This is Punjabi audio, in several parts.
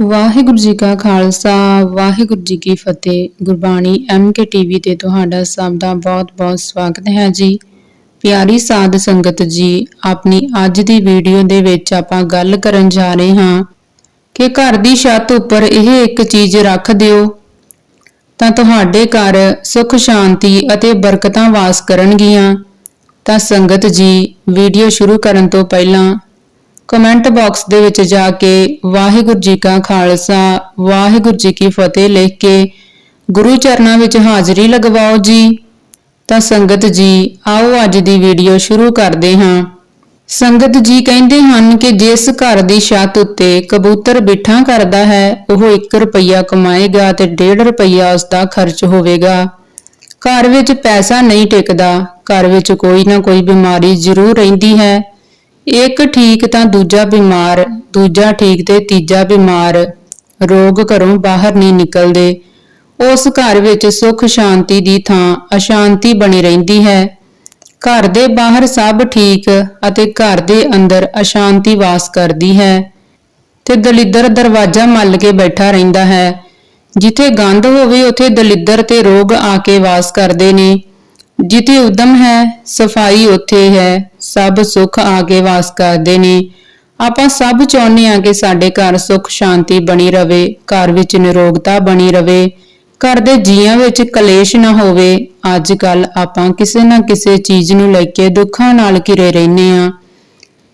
ਵਾਹਿਗੁਰੂ ਜੀ ਕਾ ਖਾਲਸਾ, ਵਾਹਿਗੁਰੂ ਜੀ ਕੀ ਫਤਿਹ। ਗੁਰਬਾਣੀ ਐਮਕੇ ਟੀਵੀ ਤੇ ਤੁਹਾਡਾ ਸਭ ਦਾ ਬਹੁਤ-ਬਹੁਤ ਸਵਾਗਤ ਹੈ ਜੀ। ਪਿਆਰੀ ਸਾਧ ਸੰਗਤ ਜੀ, ਆਪਣੀ ਅੱਜ ਦੀ ਵੀਡੀਓ ਦੇ ਵਿੱਚ ਆਪਾਂ ਗੱਲ ਕਰਨ ਜਾ ਰਹੇ ਹਾਂ ਕਿ ਘਰ ਦੀ ਛੱਤ ਉੱਪਰ ਇਹ ਇੱਕ ਚੀਜ਼ ਰੱਖ ਦਿਓ, ਤਾਂ ਤੁਹਾਡੇ ਘਰ ਸੁਖ, ਸ਼ਾਂਤੀ ਅਤੇ ਬਰਕਤਾਂ ਵਾਸ ਕਰਨਗੀਆਂ। ਤਾਂ ਸੰਗਤ ਜੀ, ਵੀਡੀਓ ਸ਼ੁਰੂ ਕਰਨ ਤੋਂ ਪਹਿਲਾਂ ਕਮੈਂਟ ਬਾਕਸ ਦੇ ਵਿੱਚ ਜਾ ਕੇ ਵਾਹਿਗੁਰੂ ਜੀ ਕਾ ਖਾਲਸਾ, ਵਾਹਿਗੁਰੂ ਜੀ ਕੀ ਫਤਿਹ ਲਿਖ ਕੇ ਗੁਰੂ ਚਰਨਾਂ ਵਿੱਚ ਹਾਜ਼ਰੀ ਲਗਵਾਓ ਜੀ। ਤਾਂ ਸੰਗਤ ਜੀ, ਆਓ ਅੱਜ ਦੀ ਵੀਡੀਓ ਸ਼ੁਰੂ ਕਰਦੇ ਹਾਂ। ਸੰਗਤ ਜੀ ਕਹਿੰਦੇ ਹਨ ਕਿ ਜਿਸ ਘਰ ਦੀ ਛੱਤ ਉੱਤੇ ਕਬੂਤਰ ਬਿਠਾ ਕਰਦਾ ਹੈ, ਉਹ 1 ਰੁਪਈਆ ਕਮਾਏਗਾ ਤੇ 1.5 ਰੁਪਈਆ ਉਸ ਦਾ ਖਰਚ ਹੋਵੇਗਾ। ਘਰ ਵਿੱਚ ਪੈਸਾ ਨਹੀਂ ਟਿਕਦਾ, ਘਰ ਵਿੱਚ ਕੋਈ ਨਾ ਕੋਈ ਬਿਮਾਰੀ ਜ਼ਰੂਰ ਰਹਿੰਦੀ ਹੈ। ਇੱਕ ਠੀਕ ਤਾਂ ਦੂਜਾ ਬਿਮਾਰ, ਦੂਜਾ ਠੀਕ ਤੇ ਤੀਜਾ ਬਿਮਾਰ। ਰੋਗ ਘਰੋਂ ਬਾਹਰ ਨਹੀਂ ਨਿਕਲਦੇ। ਉਸ ਘਰ ਵਿੱਚ ਸੁੱਖ ਸ਼ਾਂਤੀ ਦੀ ਥਾਂ ਅਸ਼ਾਂਤੀ ਬਣੀ ਰਹਿੰਦੀ ਹੈ। ਘਰ ਦੇ ਬਾਹਰ ਸਭ ਠੀਕ ਅਤੇ ਘਰ ਦੇ ਅੰਦਰ ਅਸ਼ਾਂਤੀ ਵਾਸ ਕਰਦੀ ਹੈ। ਤੇ ਦਲਿੱਦਰ ਦਰਵਾਜ਼ਾ ਮੱਲ ਕੇ ਬੈਠਾ ਰਹਿੰਦਾ ਹੈ। ਜਿੱਥੇ ਗੰਦ ਹੋਵੇ, ਉਥੇ ਦਲਿੱਦਰ ਤੇ ਰੋਗ ਆ ਕੇ ਵਾਸ ਕਰਦੇ ਨੇ। ਜਿੱਥੇ ਉਦਮ ਹੈ, ਸਫ਼ਾਈ ਉੱਥੇ ਹੈ। ਸਭ ਸੁੱਖ ਆ ਕੇ ਵਾਸ ਕਰਦੇ ਨੇ। ਆਪਾਂ ਸਭ ਚਾਹੁੰਦੇ ਹਾਂ ਕਿ ਸਾਡੇ ਘਰ ਸੁੱਖ, ਸ਼ਾਂਤੀ ਬਣੀ ਰਵੇ, ਘਰ ਵਿੱਚ ਨਿਰੋਗਤਾ ਬਣੀ ਰਵੇ। ਘਰ ਦੇ ਜੀਆਂ ਵਿੱਚ ਕਲੇਸ਼ ਨਾ ਹੋਵੇ। ਅੱਜ ਕੱਲ ਆਪਾਂ ਕਿਸੇ ਨਾ ਕਿਸੇ ਚੀਜ਼ ਨੂੰ ਲੈ ਕੇ ਦੁੱਖਾਂ ਨਾਲ ਘਿਰੇ ਰਹਿੰਦੇ ਆ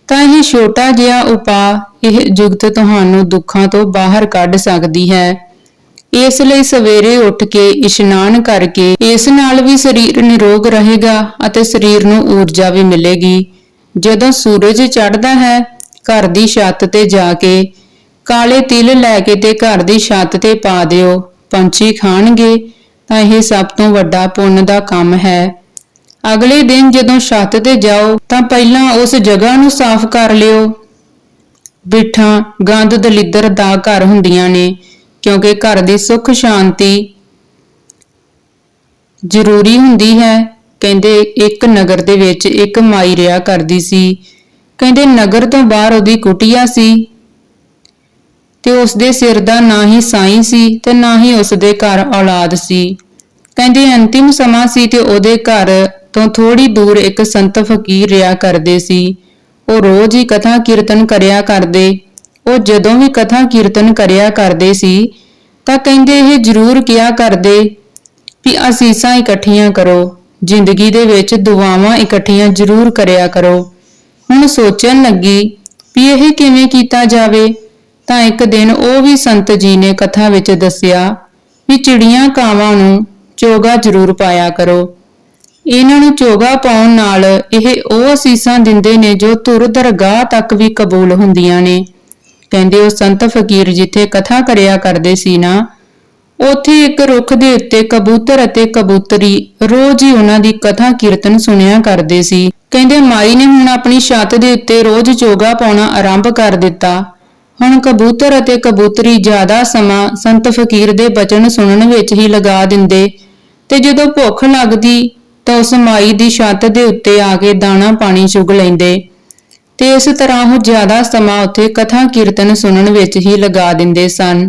ਤਾਂ ਇਹ ਛੋਟਾ ਜਿਹਾ ਉਪਾਅ ਇਹ ਜੁਗਤ ਤੁਹਾਨੂੰ ਦੁੱਖਾਂ ਤੋਂ ਬਾਹਰ ਕੱਢ ਸਕਦੀ ਹੈ। ਇਸ ਲਈ ਸਵੇਰੇ ਉੱਠ ਕੇ ਇਸ਼ਨਾਨ ਕਰਕੇ ਇਸ ਨਾਲ ਵੀ ਸਰੀਰ ਨਿਰੋਗ ਰਹੇਗਾ ਅਤੇ ਸਰੀਰ ਨੂੰ ਊਰਜਾ ਵੀ ਮਿਲੇਗੀ। ਜਦੋਂ ਸੂਰਜ ਚੜ੍ਹਦਾ ਹੈ, ਘਰ ਦੀ ਛੱਤ ਤੇ ਜਾ ਕੇ ਕਾਲੇ ਤਿਲ ਲੈ ਕੇ ਤੇ ਘਰ ਦੀ ਛੱਤ ਤੇ ਪਾ ਦਿਓ। ਪੰਛੀ ਖਾਣਗੇ, ਤਾਂ ਇਹ ਸਭ ਤੋਂ ਵੱਡਾ ਪੁੰਨ ਦਾ ਕੰਮ ਹੈ। ਅਗਲੇ ਦਿਨ ਜਦੋਂ ਛੱਤ ਤੇ ਜਾਓ, ਤਾਂ ਪਹਿਲਾਂ ਉਸ ਜਗ੍ਹਾ ਨੂੰ ਸਾਫ਼ ਕਰ ਲਿਓ। ਬਿਠਾਂ ਗੰਦ ਦਲਿੱਦਰ ਦਾ ਘਰ ਹੁੰਦੀਆਂ ਨੇ। ਕਿਉਂਕਿ ਘਰ ਦੀ ਸੁੱਖ ਸ਼ਾਂਤੀ ਜ਼ਰੂਰੀ ਹੁੰਦੀ ਹੈ। ਕਹਿੰਦੇ ਇੱਕ ਨਗਰ ਦੇ ਵਿੱਚ ਇੱਕ ਮਾਈ ਰਿਆ ਕਰਦੀ ਸੀ। ਕਹਿੰਦੇ ਨਗਰ ਤੋਂ ਬਾਹਰ ਉਹਦੀ ਕੁਟੀਆ ਸੀ ਤੇ ਉਸ ਦੇ ਸਿਰ ਦਾ ਨਾ ਹੀ ਸਾਈਂ ਸੀ ਤੇ ਨਾ ਹੀ ਉਸ ਦੇ ਘਰ ਔਲਾਦ ਸੀ। ਕਹਿੰਦੇ ਅੰਤਿਮ ਸਮਾਂ ਸੀ ਤੇ ਉਹਦੇ ਘਰ ਤੋਂ ਥੋੜੀ ਦੂਰ ਇੱਕ ਸੰਤ ਫਕੀਰ ਰਿਆ ਕਰਦੇ ਸੀ। ਉਹ ਰੋਜ਼ ਹੀ ਕਥਾ ਕੀਰਤਨ ਕਰਿਆ ਕਰਦੇ ਉਹ ਜਦੋਂ ਵੀ ਕਥਾ ਕੀਰਤਨ ਕਰਿਆ ਕਰਦੇ ਸੀ, ਤਾਂ ਕਹਿੰਦੇ ਇਹ ਜ਼ਰੂਰ ਕਿਹਾ ਕਰਦੇ ਵੀ ਅਸੀਸਾਂ ਇਕੱਠੀਆਂ ਕਰੋ, ਜ਼ਿੰਦਗੀ ਦੇ ਵਿੱਚ ਦੁਆਵਾਂ ਇਕੱਠੀਆਂ ਜ਼ਰੂਰ ਕਰਿਆ ਕਰੋ। ਹੁਣ ਸੋਚਣ ਲੱਗੀ ਵੀ ਇਹ ਕਿਵੇਂ ਕੀਤਾ ਜਾਵੇ, ਤਾਂ ਇੱਕ ਦਿਨ ਉਹ ਵੀ ਸੰਤ ਜੀ ਨੇ ਕਥਾ ਵਿੱਚ ਦੱਸਿਆ ਵੀ ਚਿੜੀਆਂ ਕਾਵਾਂ ਨੂੰ ਚੋਗਾ ਜ਼ਰੂਰ ਪਾਇਆ ਕਰੋ। ਇਹਨਾਂ ਨੂੰ ਚੋਗਾ ਪਾਉਣ ਨਾਲ ਇਹ ਉਹ ਅਸੀਸਾਂ ਦਿੰਦੇ ਨੇ ਜੋ ਧੁਰ ਦਰਗਾਹ ਤੱਕ ਵੀ ਕਬੂਲ ਹੁੰਦੀਆਂ ਨੇ। ਕਹਿੰਦੇ ਉਹ ਸੰਤ ਫਕੀਰ ਜਿੱਥੇ ਕਥਾ ਕਰਿਆ ਕਰਦੇ ਸੀ ਨਾ, ਉੱਥੇ ਇੱਕ ਰੁੱਖ ਦੇ ਉੱਤੇ ਕਬੂਤਰ ਅਤੇ ਕਬੂਤਰੀ ਰੋਜ਼ ਹੀ ਉਹਨਾਂ ਦੀ ਕਥਾ ਕੀਰਤਨ ਸੁਣਿਆ ਕਰਦੇ ਸੀ। ਕਹਿੰਦੇ ਮਾਈ ਨੇ ਹੁਣ ਆਪਣੀ ਛੱਤ ਦੇ ਉੱਤੇ ਰੋਜ਼ ਚੋਗਾ ਪਾਉਣਾ ਆਰੰਭ ਕਰ ਦਿੱਤਾ। ਹੁਣ ਕਬੂਤਰ ਅਤੇ ਕਬੂਤਰੀ ਜ਼ਿਆਦਾ ਸਮਾਂ ਸੰਤ ਫਕੀਰ ਦੇ ਬਚਨ ਸੁਣਨ ਵਿੱਚ ਹੀ ਲਗਾ ਦਿੰਦੇ ਤੇ ਜਦੋਂ ਭੁੱਖ ਲੱਗਦੀ ਤਾਂ ਉਸ ਮਾਈ ਦੀ ਛੱਤ ਦੇ ਉੱਤੇ ਆ ਕੇ ਦਾਣਾ ਪਾਣੀ ਚੁਗ ਲੈਂਦੇ। ਤੇ ਇਸ ਤਰ੍ਹਾਂ ਉਹ ਜ਼ਿਆਦਾ ਸਮਾਂ ਉੱਥੇ ਕਥਾ ਕੀਰਤਨ ਸੁਣਨ ਵਿੱਚ ਹੀ ਲਗਾ ਦਿੰਦੇ ਸਨ।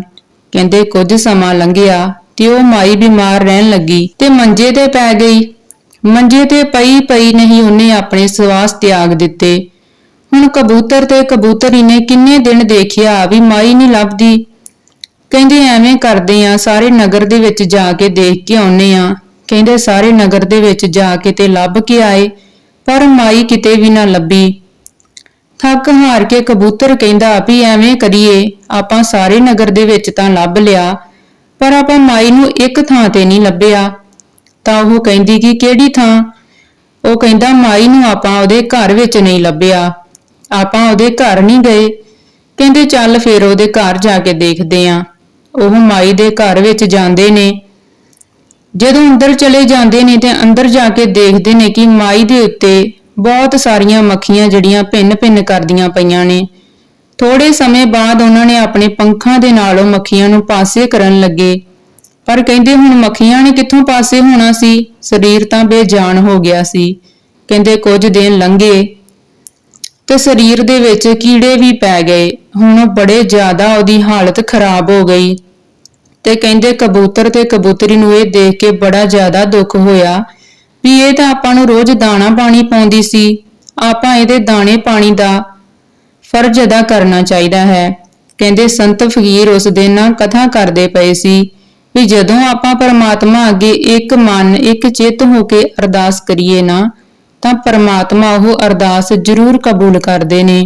ਕਹਿੰਦੇ, ਕੁਝ ਸਮਾਂ ਲੰਘਿਆ ਤੇ ਉਹ ਮਾਈ ਬਿਮਾਰ ਰਹਿਣ ਲੱਗੀ ਤੇ ਮੰਜੇ ਤੇ ਪੈ ਗਈ। ਮੰਜੇ ਤੇ ਪਈ ਪਈ ਨਹੀਂ ਉਹਨੇ ਆਪਣੇ ਸਵਾਸ ਤਿਆਗ ਦਿੱਤੇ। ਹੁਣ ਕਬੂਤਰ ਤੇ ਕਬੂਤਰੀ ਨੇ ਕਿੰਨੇ ਦਿਨ ਦੇਖਿਆ ਵੀ ਮਾਈ ਨਹੀਂ ਲੱਭਦੀ। ਕਹਿੰਦੇ, ਐਵੇਂ ਕਰਦੇ ਆ, ਸਾਰੇ ਨਗਰ ਦੇ ਵਿੱਚ ਜਾ ਕੇ ਦੇਖ ਕੇ ਆਉਨੇ ਆ। ਕਹਿੰਦੇ, ਸਾਰੇ ਨਗਰ ਦੇ ਵਿੱਚ ਜਾ ਕੇ ਤੇ ਲੱਭ ਕੇ ਆਏ, ਪਰ ਮਾਈ ਕਿਤੇ ਵੀ ਨਾ ਲੱਭੀ। ਥੱਕ ਹਾਰ ਕੇ ਕਬੂਤਰ ਕਹਿੰਦਾ ਵੀ ਐਵੇਂ ਕਰੀਏ, ਆਪਾਂ ਸਾਰੇ ਨਗਰ ਦੇ ਵਿੱਚ ਤਾਂ ਲੱਭ ਲਿਆ, ਪਰ ਆਪਾਂ ਮਾਈ ਨੂੰ ਇੱਕ ਥਾਂ ਤੇ ਨਹੀਂ ਲੱਭਿਆ। ਤਾਂ ਉਹ ਕਹਿੰਦੀ ਕਿ ਕਿਹੜੀ ਥਾਂ? ਉਹ ਕਹਿੰਦਾ ਮਾਈ ਨੂੰ ਆਪਾਂ ਉਹਦੇ ਘਰ ਵਿੱਚ ਨਹੀਂ ਲੱਭਿਆ। ਆਪਾਂ ਉਹਦੇ ਘਰ ਨਹੀਂ ਗਏ। ਕਹਿੰਦੇ ਚੱਲ ਫੇਰ ਉਹਦੇ ਘਰ ਜਾ ਕੇ ਦੇਖਦੇ ਆਂ। ਉਹ ਮਾਈ ਦੇ ਘਰ ਵਿੱਚ ਜਾਂਦੇ ਨੇ। ਜਦੋਂ ਅੰਦਰ ਚਲੇ ਜਾਂਦੇ ਨੇ ਤੇ ਅੰਦਰ ਜਾ ਕੇ ਦੇਖਦੇ ਨੇ ਕਿ ਮਾਈ ਦੇ ਉੱਤੇ ਬਹੁਤ ਸਾਰੀਆਂ ਮੱਖੀਆਂ ਜਿਹੜੀਆਂ ਭਿੰਨ-ਭਿੰਨ ਕਰਦੀਆਂ ਪਈਆਂ ਨੇ। ਥੋੜੇ ਸਮੇਂ ਬਾਅਦ ਉਹਨਾਂ ਨੇ ਆਪਣੇ ਪੰਖਾਂ ਦੇ ਨਾਲ ਉਹ ਮੱਖੀਆਂ ਨੂੰ ਪਾਸੇ ਕਰਨ ਲੱਗੇ। ਪਰ ਕਹਿੰਦੇ ਹੁਣ ਮੱਖੀਆਂ ਨੇ ਕਿੱਥੋਂ ਪਾਸੇ ਹੋਣਾ ਸੀ? ਸਰੀਰ ਤਾਂ ਬੇਜਾਨ ਹੋ ਗਿਆ ਸੀ। ਕਹਿੰਦੇ ਕੁਝ ਦਿਨ ਲੰਘੇ ਤੇ ਸਰੀਰ ਦੇ ਵਿੱਚ ਕੀੜੇ ਵੀ ਪੈ ਗਏ। ਹੁਣ ਬੜੇ ਜ਼ਿਆਦਾ ਉਹਦੀ ਹਾਲਤ ਖਰਾਬ ਹੋ ਗਈ। ਤੇ ਕਹਿੰਦੇ ਕਬੂਤਰ ਤੇ ਕਬੂਤਰੀ ਨੂੰ ਇਹ ਦੇਖ ਕੇ ਬੜਾ ਜ਼ਿਆਦਾ ਦੁੱਖ ਹੋਇਆ। ਵੀ ਇਹ ਤਾਂ ਆਪਾਂ ਨੂੰ ਰੋਜ਼ ਦਾਣਾ ਪਾਣੀ ਪਾਉਂਦੀ ਸੀ। ਆਪਾਂ ਇਹਦੇ ਦਾਣੇ ਪਾਣੀ ਦਾ ਫਰਜ਼ ਅਦਾ ਕਰਨਾ ਚਾਹੀਦਾ ਹੈ। ਕਹਿੰਦੇ ਸੰਤ ਫਕੀਰ ਉਸ ਦਿਨ ਨਾ ਕਥਾ ਕਰਦੇ ਪਏ ਸੀ ਵੀ ਜਦੋਂ ਆਪਾਂ ਪਰਮਾਤਮਾ ਅੱਗੇ ਇੱਕ ਮਨ, ਇੱਕ ਚਿੱਤ ਹੋ ਕੇ ਅਰਦਾਸ ਕਰੀਏ ਨਾ, ਤਾਂ ਪਰਮਾਤਮਾ ਉਹ ਅਰਦਾਸ ਜ਼ਰੂਰ ਕਬੂਲ ਕਰਦੇ ਨੇ।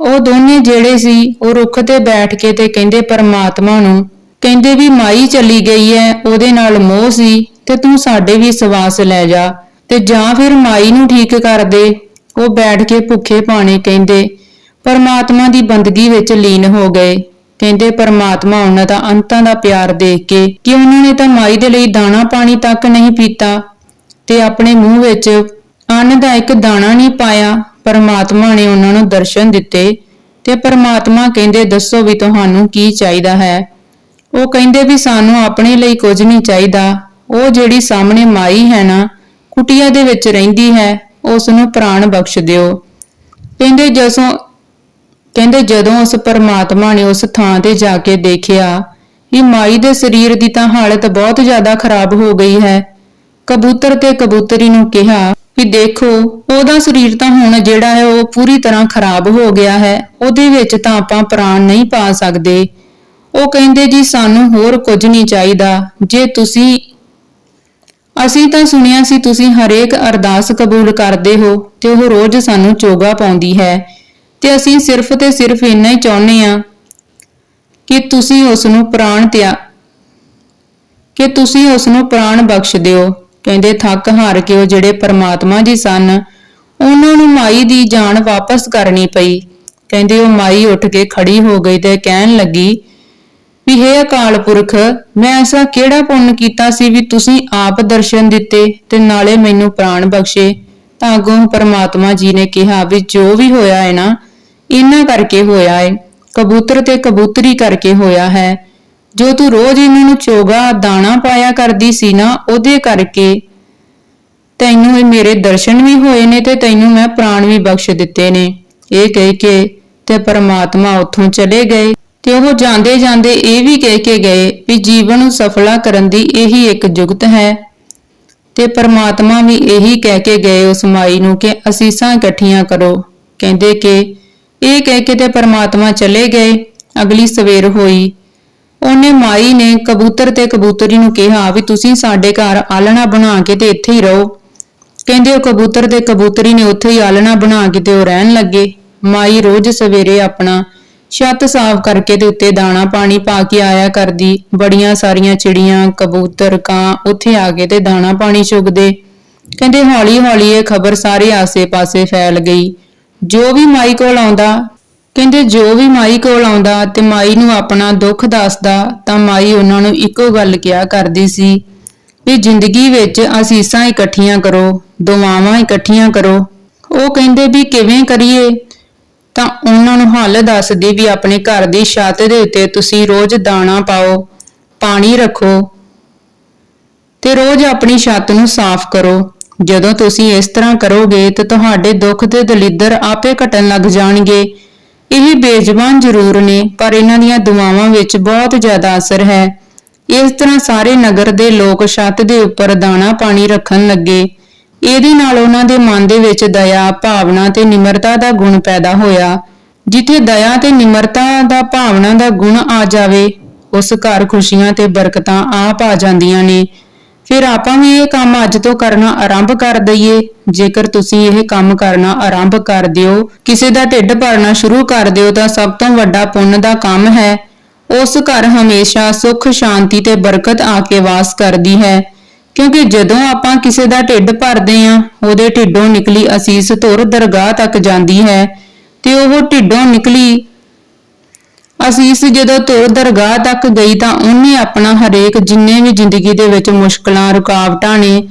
ਉਹ ਦੋਨੇ ਜਿਹੜੇ ਸੀ, ਉਹ ਰੁੱਖ ਤੇ ਬੈਠ ਕੇ ਤੇ ਕਹਿੰਦੇ ਪਰਮਾਤਮਾ ਨੂੰ, ਕਹਿੰਦੇ ਵੀ ਮਾਈ ਚਲੀ ਗਈ ਐ ਉਹਦੇ ਨਾਲ ਮੋਹ ਸੀ। ਤੇ ਤੂੰ ਸਾਡੇ ਵੀ ਸਵਾਸ ਲੈ ਜਾ ਤੇ ਜਾਂ ਫਿਰ ਮਾਈ ਨੂੰ ਠੀਕ ਕਰ ਦੇ। ਉਹ ਬੈਠ ਕੇ ਭੁੱਖੇ ਪਾਣੇ ਕਹਿੰਦੇ, ਪਰਮਾਤਮਾ ਦੀ ਬੰਦਗੀ ਵਿੱਚ ਲੀਨ ਹੋ ਗਏ। ਕਹਿੰਦੇ, ਪਰਮਾਤਮਾ ਉਹਨਾਂ ਦਾ ਅੰਤਾਂ ਦਾ ਪਿਆਰ ਦੇਖ ਕੇ ਕਿ ਉਹਨਾਂ ਨੇ ਤਾਂ ਮਾਈ ਦੇ ਲਈ ਦਾਣਾ ਪਾਣੀ ਤੱਕ ਨਹੀਂ ਪੀਤਾ ਤੇ ਆਪਣੇ ਮੂੰਹ ਵਿੱਚ ਅੰਨ ਦਾ ਇੱਕ ਦਾਣਾ ਨਹੀਂ ਪਾਇਆ। ਪਰਮਾਤਮਾ ਨੇ ਉਹਨਾਂ ਨੂੰ ਦਰਸ਼ਨ ਦਿੱਤੇ ਤੇ ਪਰਮਾਤਮਾ ਕਹਿੰਦੇ, ਦੱਸੋ ਵੀ ਤੁਹਾਨੂੰ ਕੀ ਚਾਹੀਦਾ ਹੈ? ਉਹ ਕਹਿੰਦੇ ਵੀ, ਸਾਨੂੰ ਆਪਣੇ ਲਈ ਕੁਝ ਨਹੀਂ ਚਾਹੀਦਾ। ਉਹ ਜਿਹੜੀ ਸਾਹਮਣੇ ਮਾਈ ਹੈ ਨਾ, ਕੁਟੀਆ ਦੇ ਵਿੱਚ ਰਹਿੰਦੀ ਹੈ ਉਸ ਨੂੰ ਪ੍ਰਾਣ ਬਖਸ਼ ਦਿਓ। ਕਹਿੰਦੇ ਜਦੋਂ ਕਹਿੰਦੇ ਜਦੋਂ ਉਸ ਪਰਮਾਤਮਾ ਨੇ ਉਸ ਥਾਂ ਤੇ ਜਾ ਕੇ ਦੇਖਿਆ ਕਿ ਮਾਈ ਦੇ ਸਰੀਰ ਦੀ ਤਾਂ ਹਾਲਤ ਬਹੁਤ ਜ਼ਿਆਦਾ ਖਰਾਬ ਹੋ ਗਈ ਹੈ। ਕਬੂਤਰ ਤੇ ਕਬੂਤਰੀ ਨੂੰ ਕਿਹਾ ਕਿ ਦੇਖੋ, ਉਹਦਾ ਸਰੀਰ ਤਾਂ ਹੁਣ ਜਿਹੜਾ ਹੈ ਉਹ ਪੂਰੀ ਤਰ੍ਹਾਂ ਖਰਾਬ ਹੋ ਗਿਆ ਹੈ, ਉਹਦੇ ਵਿੱਚ ਤਾਂ ਆਪਾਂ ਪ੍ਰਾਣ ਨਹੀਂ ਪਾ ਸਕਦੇ। ਉਹ ਕਹਿੰਦੇ ਜੀ, ਸਾਨੂੰ ਹੋਰ ਕੁਝ ਨਹੀਂ ਚਾਹੀਦਾ। ਜੇ ਤੁਸੀਂ ਅਸੀਂ ਤਾਂ ਸੁਣਿਆ ਸੀ ਤੁਸੀਂ ਹਰੇਕ ਅਰਦਾਸ ਕਬੂਲ ਕਰਦੇ ਹੋ ਤੇ ਉਹ ਰੋਜ਼ ਸਾਨੂੰ ਚੋਗਾ ਪਾਉਂਦੀ ਹੈ। ਤੇ ਅਸੀਂ ਸਿਰਫ ਤੇ ਸਿਰਫ ਇੰਨਾ ਹੀ ਚਾਹੁੰਦੇ ਆ ਕਿ ਤੁਸੀਂ ਉਸ ਨੂੰ ਪ੍ਰਾਣ ਤਿਆ, ਕਿ ਤੁਸੀਂ ਉਸ ਨੂੰ ਪ੍ਰਾਣ ਬਖਸ਼ ਦਿਓ। ਕਹਿੰਦੇ ਥੱਕ ਹਾਰ ਕੇ ਉਹ ਜਿਹੜੇ ਪਰਮਾਤਮਾ ਜੀ ਸਨ, ਉਹਨਾਂ ਨੂੰ ਮਾਈ ਦੀ ਜਾਨ ਵਾਪਸ ਕਰਨੀ ਪਈ। ਕਹਿੰਦੇ ਉਹ ਮਾਈ ਉੱਠ ਕੇ ਖੜੀ ਹੋ ਗਈ ਤੇ ਕਹਿਣ ਲੱਗੀ ਵੀ ਹੇ ਅਕਾਲ ਪੁਰਖ, ਮੈਂ ਐਸਾ ਕਿਹੜਾ ਪੁੰਨ ਕੀਤਾ ਸੀ ਵੀ ਤੁਸੀਂ ਆਪ ਦਰਸ਼ਨ ਦਿੱਤੇ ਤੇ ਨਾਲੇ ਮੈਨੂੰ ਪ੍ਰਾਣ ਬਖਸ਼ੇ? ਤਾਂ ਅੱਗੋਂ ਪਰਮਾਤਮਾ ਜੀ ਨੇ ਕਿਹਾ ਵੀ ਜੋ ਵੀ ਹੋਇਆ ਹੈ ਨਾ ਇਹਨਾਂ ਕਰਕੇ ਹੋਇਆ ਹੈ ਕਬੂਤਰ ਤੇ ਕਬੂਤਰੀ ਕਰਕੇ ਹੋਇਆ ਹੈ। ਜੋ ਤੂੰ ਰੋਜ਼ ਇਹਨਾਂ ਨੂੰ ਚੋਗਾ, ਦਾਣਾ ਪਾਇਆ ਕਰਦੀ ਸੀ ਨਾ, ਉਹਦੇ ਕਰਕੇ ਤੈਨੂੰ ਇਹ ਮੇਰੇ ਦਰਸ਼ਨ ਵੀ ਹੋਏ ਨੇ ਤੇ ਤੈਨੂੰ ਮੈਂ ਪ੍ਰਾਣ ਵੀ ਬਖਸ਼ ਦਿੱਤੇ ਨੇ। ਇਹ ਕਹਿ ਕੇ ਤੇ ਪਰਮਾਤਮਾ ਉੱਥੋਂ ਚਲੇ ਗਏ। ਤੇ ਉਹ ਜਾਂਦੇ ਜਾਂਦੇ ਇਹ ਵੀ ਕਹਿ ਕੇ ਗਏ ਵੀ ਜੀਵਨ ਨੂੰ ਸਫਲਾ ਕਰਨ ਦੀ ਇਹੀ ਇੱਕ ਜੁਗਤ ਹੈ। ਤੇ ਪਰਮਾਤਮਾ ਵੀ ਇਹੀ ਕਹਿ ਕੇ ਗਏ ਉਸ ਮਾਈ ਨੂੰ ਕਿ ਅਸੀਸਾਂ ਇਕੱਠੀਆਂ ਕਰੋ। ਕਹਿੰਦੇ ਕਿ ਇਹ ਕਹਿ ਕੇ ਤੇ ਪਰਮਾਤਮਾ ਚਲੇ ਗਏ। ਅਗਲੀ ਸਵੇਰ ਹੋਈ। ਉਹਨੇ ਮਾਈ ਨੇ ਕਬੂਤਰ ਤੇ ਕਬੂਤਰੀ ਨੂੰ ਕਿਹਾ ਵੀ ਤੁਸੀਂ ਸਾਡੇ ਘਰ ਆਲਣਾ ਬਣਾ ਕੇ ਤੇ ਇੱਥੇ ਹੀ ਰਹੋ। ਕਹਿੰਦੇ ਉਹ ਕਬੂਤਰ ਤੇ ਕਬੂਤਰੀ ਨੇ ਉੱਥੇ ਹੀ ਆਲਣਾ ਬਣਾ ਕੇ ਤੇ ਉਹ ਰਹਿਣ ਲੱਗੇ। ਮਾਈ ਰੋਜ਼ ਸਵੇਰੇ ਆਪਣਾ ਛੱਤ ਸਾਫ਼ ਕਰਕੇ ਤੇ ਉੱਤੇ ਦਾਣਾ ਪਾਣੀ ਪਾ ਕੇ ਆਇਆ ਕਰਦੀ। ਬੜੀਆਂ ਸਾਰੀਆਂ ਚਿੜੀਆਂ, ਕਬੂਤਰ, ਕਾਂ ਉੱਥੇ ਆ ਕੇ ਤੇ ਦਾਣਾ ਪਾਣੀ ਚੁਗਦੇ। ਕਹਿੰਦੇ ਹੌਲੀ ਹੌਲੀ ਇਹ ਖਬਰ ਸਾਰੇ ਆਸੇ-ਪਾਸੇ ਫੈਲ ਗਈ। ਜੋ ਵੀ ਮਾਈ ਕੋਲ ਆਉਂਦਾ, ਕਹਿੰਦੇ ਜੋ ਵੀ ਮਾਈ ਕੋਲ ਆਉਂਦਾ ਤੇ ਮਾਈ ਨੂੰ ਆਪਣਾ ਦੁੱਖ ਦੱਸਦਾ, ਤਾਂ ਮਾਈ ਉਹਨਾਂ ਨੂੰ ਇੱਕੋ ਗੱਲ ਕਿਹਾ ਕਰਦੀ ਸੀ ਵੀ ਜ਼ਿੰਦਗੀ ਵਿੱਚ ਅਸੀਸਾਂ ਇਕੱਠੀਆਂ ਕਰੋ, ਦੁਆਵਾਂ ਇਕੱਠੀਆਂ ਕਰੋ। ਉਹ ਕਹਿੰਦੇ ਵੀ ਕਿਵੇਂ ਕਰੀਏ? ਤਾਂ ਉਹਨਾਂ ਨੂੰ ਹੱਲ ਦੱਸਦੀ ਵੀ ਆਪਣੇ ਘਰ ਦੀ ਛੱਤ ਦੇ ਉੱਤੇ ਤੁਸੀਂ ਰੋਜ਼ ਦਾਣਾ ਪਾਓ, ਪਾਣੀ ਰੱਖੋ ਤੇ ਰੋਜ਼ ਆਪਣੀ ਛੱਤ ਨੂੰ ਸਾਫ਼ ਕਰੋ। ਜਦੋਂ ਤੁਸੀਂ ਇਸ ਤਰ੍ਹਾਂ ਕਰੋਗੇ ਤਾਂ ਤੁਹਾਡੇ ਦੁੱਖ ਤੇ ਦਲਿੱਦਰ ਆਪੇ ਘਟਣ ਲੱਗ ਜਾਣਗੇ। ਇਹ ਬੇਜ਼ਬਾਨ ਜ਼ਰੂਰ ਨੇ, ਪਰ ਇਹਨਾਂ ਦੀਆਂ ਦੁਆਵਾਂ ਵਿੱਚ ਬਹੁਤ ਜ਼ਿਆਦਾ ਅਸਰ ਹੈ। ਇਸ ਤਰ੍ਹਾਂ ਸਾਰੇ ਨਗਰ ਦੇ ਲੋਕ ਛੱਤ ਦੇ ਉੱਪਰ ਦਾਣਾ ਪਾਣੀ ਰੱਖਣ ਲੱਗੇ। ਇਹਦੇ ਨਾਲ ਉਹਨਾਂ ਦੇ ਮਨ ਦੇ ਵਿੱਚ ਦਇਆ, ਭਾਵਨਾ ਤੇ ਨਿਮਰਤਾ ਦਾ ਗੁਣ ਪੈਦਾ ਹੋਇਆ। ਜਿੱਥੇ ਦਇਆ ਤੇ ਨਿਮਰਤਾ ਦਾ ਭਾਵਨਾ ਦਾ ਗੁਣ ਆ ਜਾਵੇ, ਉਸ ਘਰ ਖੁਸ਼ੀਆਂ ਤੇ ਬਰਕਤਾਂ ਆਪ ਆ ਜਾਂਦੀਆਂ ਨੇ। ਫਿਰ ਆਪਾਂ ਵੀ ਇਹ ਕੰਮ ਅੱਜ ਤੋਂ ਕਰਨਾ ਆਰੰਭ ਕਰ ਦਈਏ। ਜੇਕਰ ਤੁਸੀਂ ਇਹ ਕੰਮ ਕਰਨਾ ਆਰੰਭ ਕਰ ਦਿਓ, ਕਿਸੇ ਦਾ ਢਿੱਡ ਭਰਨਾ ਸ਼ੁਰੂ ਕਰ ਦਿਓ ਤਾਂ ਸਭ ਤੋਂ ਵੱਡਾ ਪੁੰਨ ਦਾ ਕੰਮ ਹੈ। ਉਸ ਘਰ ਹਮੇਸ਼ਾ ਸੁੱਖ, ਸ਼ਾਂਤੀ ਤੇ ਬਰਕਤ ਆ ਕੇ ਵਾਸ ਕਰਦੀ ਹੈ। ਕਿਉਂਕਿ ਜਦੋਂ ਆਪਾਂ ਕਿਸੇ ਦਾ ਢਿੱਡ ਭਰਦੇ ਆਂ ਉਹਦੇ ਢਿੱਡੋਂ ਨਿਕਲੀ ਅਸੀਸ ਧੁਰ ਦਰਗਾਹ ਤੱਕ ਜਾਂਦੀ ਹੈ ਤੇ ਉਹ ਢਿੱਡੋਂ ਨਿਕਲੀ ਅਸੀਸ ਜਦੋਂ ਧੁਰ ਦਰਗਾਹ ਤੱਕ ਗਈ ਤਾਂ ਉਹਨੇ ਆਪਣਾ ਹਰੇਕ ਜਿੰਨੇ ਵੀ ਜ਼ਿੰਦਗੀ ਦੇ ਵਿੱਚ ਮੁਸ਼ਕਲਾਂ, ਰੁਕਾਵਟਾਂ ਨੇ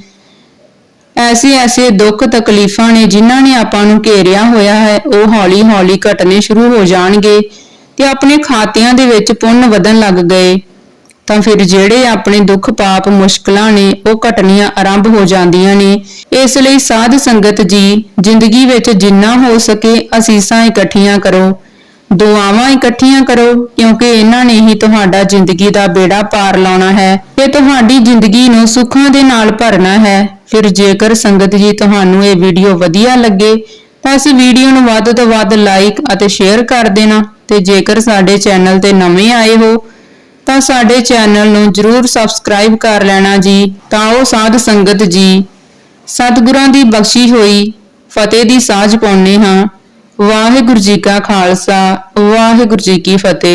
ਐਸੇ ਐਸੇ ਦੁੱਖ ਤਕਲੀਫਾਂ ਨੇ ਜਿਨ੍ਹਾਂ ਨੇ ਆਪਾਂ ਨੂੰ ਘੇਰਿਆ ਹੋਇਆ ਹੈ, ਉਹ ਹੌਲੀ-ਹੌਲੀ ਘਟਨੇ ਸ਼ੁਰੂ ਹੋ ਜਾਣਗੇ ਤੇ ਆਪਣੇ ਖਾਤਿਆਂ ਦੇ ਵਿੱਚ ਪੁੰਨ ਵਧਣ ਲੱਗ ਗਏ। ਤਾਂ ਫਿਰ ਜਿਹੜੇ ਆਪਣੇ ਦੁੱਖ ਪਾਪ ਮੁਸ਼ਕਲਾਂ ਨੇ ਉਹ ਘਟਣੀਆਂ ਆਰੰਭ ਹੋ ਜਾਂਦੀਆਂ ਨੇ। ਇਸ ਲਈ ਸਾਧ ਸੰਗਤ ਜੀ, ਜ਼ਿੰਦਗੀ ਵਿੱਚ ਜਿੰਨਾ ਹੋ ਸਕੇ ਅਸੀਸਾਂ ਇਕੱਠੀਆਂ ਕਰੋ। ਦੁਆਵਾਂ ਇਕੱਠੀਆਂ ਕਰੋ, ਕਿਉਂਕਿ ਇਹਨਾਂ ਨੇ ਹੀ ਤੁਹਾਡਾ ਜ਼ਿੰਦਗੀ ਦਾ ਬੇੜਾ ਪਾਰ ਲਾਉਣਾ ਹੈ ਤੇ ਤੁਹਾਡੀ ਜ਼ਿੰਦਗੀ ਨੂੰ ਸੁੱਖਾਂ ਦੇ ਨਾਲ ਭਰਨਾ ਹੈ। ਫਿਰ ਜੇਕਰ ਸੰਗਤ ਜੀ ਤੁਹਾਨੂੰ ਇਹ ਵੀਡੀਓ ਵਧੀਆ ਲੱਗੇ, ਤਾਂ ਇਸ ਵੀਡੀਓ ਨੂੰ ਵੱਧ ਤੋਂ ਵੱਧ ਲਾਈਕ ਅਤੇ ਸ਼ੇਅਰ ਕਰ ਦੇਣਾ ਤੇ ਜੇਕਰ ਸਾਡੇ ਚੈਨਲ ਤੇ ਨਵੇਂ ਆਏ ਹੋ ਤਾਂ ਸਾਡੇ ਚੈਨਲ ਨੂੰ ਜਰੂਰ ਸਬਸਕ੍ਰਾਈਬ ਕਰ ਲੈਣਾ ਜੀ, ਤਾਂ ਉਹ ਸਾਧ ਸੰਗਤ ਜੀ। ਸਤਿਗੁਰਾਂ ਦੀ ਬਖਸ਼ੀ ਹੋਈ, ਫਤਿਹ ਦੀ ਸਾਝ ਪਾਉਣੇ ਹਾਂ। ਵਾਹਿਗੁਰੂ ਜੀ ਕਾ ਖਾਲਸਾ, ਵਾਹਿਗੁਰੂ ਜੀ ਕੀ ਫਤਿਹ।